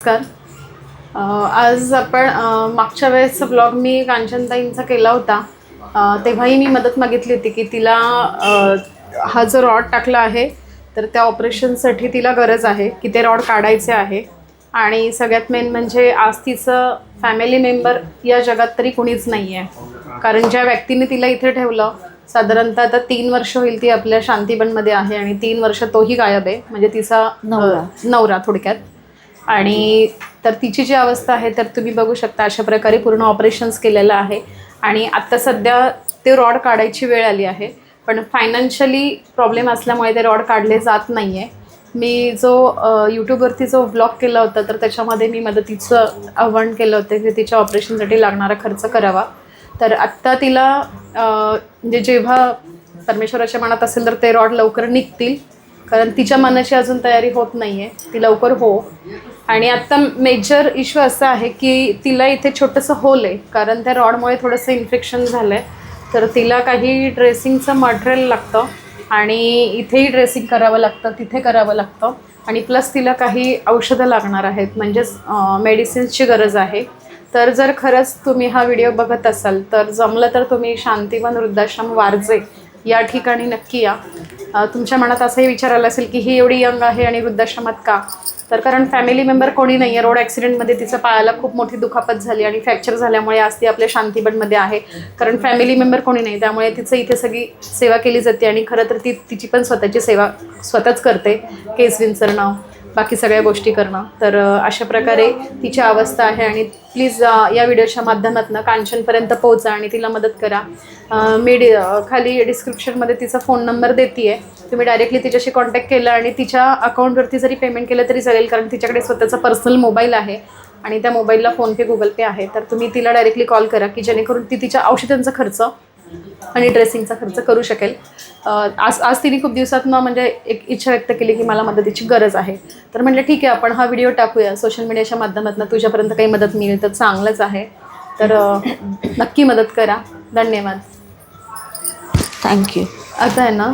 नमस्कार. आज आपण मागच्या वेळेसचा ब्लॉग मी कांचनताईंचा केला होता. तेव्हाही मी मदत मागितली होती की तिला हा जो रॉड टाकला आहे तर त्या ऑपरेशनसाठी तिला गरज आहे की ते रॉड काढायचे आहे. आणि सगळ्यात मेन म्हणजे आज तिचं फॅमिली मेंबर या जगात तरी कुणीच नाही आहे कारण ज्या व्यक्तीने तिला इथे ठेवलं साधारणतः आता तीन वर्ष होईल ती आपल्या शांतीबनमध्ये आहे आणि तीन वर्ष तोही गायब आहे. म्हणजे तिचा नवरा. नवरा थोडक्यात. आणि तर तिची जी अवस्था आहे तर तुम्ही बघू शकता अशा प्रकारे पूर्ण ऑपरेशन्स केलेलं आहे. आणि आत्ता सध्या ते रॉड काढायची वेळ आली आहे. पण फायनान्शियली प्रॉब्लेम असल्यामुळे ते रॉड काढले जात नाही आहे मी जो यूट्यूबवरती जो ब्लॉग केला होता तर त्याच्यामध्ये मी मदतीचं आव्हान केलं होतं की तिच्या ऑपरेशनसाठी लागणारा खर्च करावा. तर आत्ता तिला म्हणजे जेव्हा परमेश्वराच्या मनात असेल तर ते रॉड लवकर निघतील. कारण तिच्या मनाची अजून तयारी होत नाही आहे ती लवकर हो. आणि आत्ता मेजर इश्यू असा आहे की तिला इथे छोटंसं होल आहे. कारण त्या रॉडमुळे थोडंसं इन्फेक्शन झालं आहे तर तिला काही ड्रेसिंगचं मटेरियल लागतं. आणि इथेही ड्रेसिंग करावं लागतं तिथे करावं लागतं. आणि प्लस तिला काही औषधं लागणार आहेत. म्हणजेच मेडिसिन्सची गरज आहे. तर जर खरंच तुम्ही हा व्हिडिओ बघत असाल तर जमलं तर तुम्ही शांतिवन वृद्धाश्रम वारजे या ठिकाणी नक्की या. तुमच्या मनात असंही विचार आला असेल की ही एवढी यंग आहे आणि वृद्धाश्रमात का? तर कारण फॅमिली मेंबर कोणी नाही आहे रोड ॲक्सिडेंटमध्ये तिचं पायाला खूप मोठी दुखापत झाली आणि फ्रॅक्चर झाल्यामुळे आज ती आपल्या शांतीबनमध्ये आहे. कारण फॅमिली मेंबर कोणी नाही. त्यामुळे तिचं इथे सगळी सेवा केली जाते आणि खरं तर ती तिची पण स्वतःची सेवा स्वतःच करते. केस विंचरणं बाकी सगळ्या गोष्टी करणं. तर अशा प्रकारे तिची अवस्था आहे आणि प्लीज या व्हिडिओच्या माध्यमातून कांचनपर्यंत पोहोचा आणि तिला मदत करा. मी डि खाली डिस्क्रिप्शनमध्ये तिचा फोन नंबर देते आहे तुम्ही डायरेक्टली तिच्याशी कॉन्टॅक्ट केला आणि तिच्या अकाउंटवरती जरी पेमेंट केलं तरी चालेल कारण तिच्याकडे स्वतःचा पर्सनल मोबाईल आहे आणि त्या मोबाईलला फोनपे गुगल पे आहे. तर तुम्ही तिला डायरेक्टली कॉल करा की जेणेकरून ती तिच्या औषधांचा खर्च आणि ड्रेसिंगचा खर्च करू शकेल. आज आज तिने खूप दिवसातनं म्हणजे एक इच्छा व्यक्त केली की मला मदतीची गरज आहे. तर म्हटलं ठीक आहे आपण हा व्हिडिओ टाकूया. सोशल मीडियाच्या माध्यमातून तुझ्यापर्यंत काही मदत मिळेल तर चांगलंच आहे. तर नक्की मदत करा. धन्यवाद. थँक्यू आता आहे ना